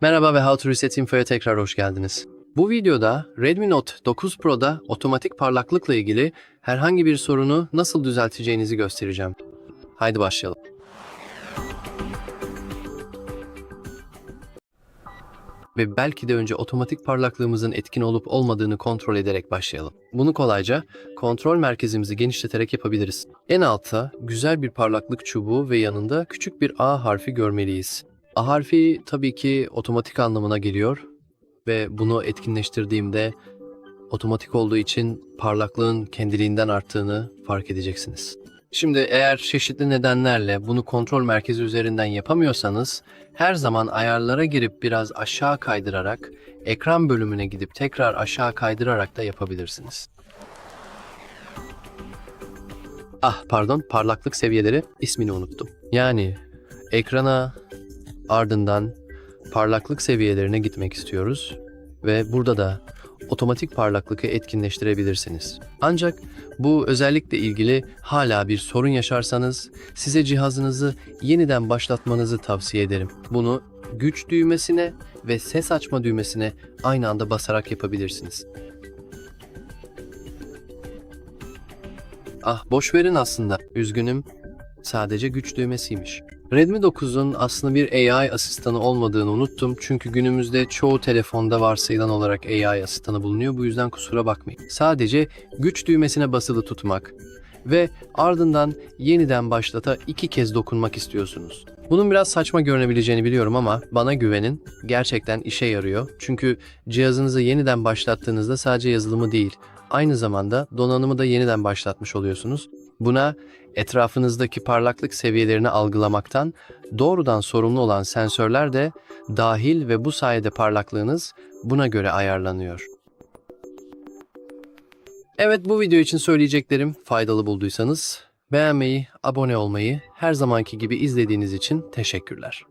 Merhaba ve How to Reset Info'ya tekrar hoş geldiniz. Bu videoda Redmi Note 9 Pro'da otomatik parlaklıkla ilgili herhangi bir sorunu nasıl düzelteceğinizi göstereceğim. Haydi başlayalım. Ve belki de önce otomatik parlaklığımızın etkin olup olmadığını kontrol ederek başlayalım. Bunu kolayca kontrol merkezimizi genişleterek yapabiliriz. En altta güzel bir parlaklık çubuğu ve yanında küçük bir A harfi görmeliyiz. A harfi tabii ki otomatik anlamına geliyor ve bunu etkinleştirdiğimde otomatik olduğu için parlaklığın kendiliğinden arttığını fark edeceksiniz. Şimdi eğer çeşitli nedenlerle bunu kontrol merkezi üzerinden yapamıyorsanız her zaman ayarlara girip biraz aşağı kaydırarak ekran bölümüne gidip tekrar aşağı kaydırarak da yapabilirsiniz. Ah pardon parlaklık seviyeleri ismini unuttum. Yani ekrana ardından parlaklık seviyelerine gitmek istiyoruz ve burada da otomatik parlaklığı etkinleştirebilirsiniz. Ancak bu özellikle ilgili hala bir sorun yaşarsanız size cihazınızı yeniden başlatmanızı tavsiye ederim. Bunu güç düğmesine ve ses açma düğmesine aynı anda basarak yapabilirsiniz. Ah boş verin aslında. Üzgünüm. Sadece güç düğmesiymiş. Redmi 9'un aslında bir AI asistanı olmadığını unuttum çünkü günümüzde çoğu telefonda varsayılan olarak AI asistanı bulunuyor. Bu yüzden kusura bakmayın. Sadece güç düğmesine basılı tutmak ve ardından yeniden başlata iki kez dokunmak istiyorsunuz. Bunun biraz saçma görünebileceğini biliyorum ama bana güvenin gerçekten işe yarıyor. Çünkü cihazınızı yeniden başlattığınızda sadece yazılımı değil, aynı zamanda donanımı da yeniden başlatmış oluyorsunuz. Buna etrafınızdaki parlaklık seviyelerini algılamaktan doğrudan sorumlu olan sensörler de dahil ve bu sayede parlaklığınız buna göre ayarlanıyor. Evet bu video için söyleyeceklerim faydalı bulduysanız beğenmeyi, abone olmayı, her zamanki gibi izlediğiniz için teşekkürler.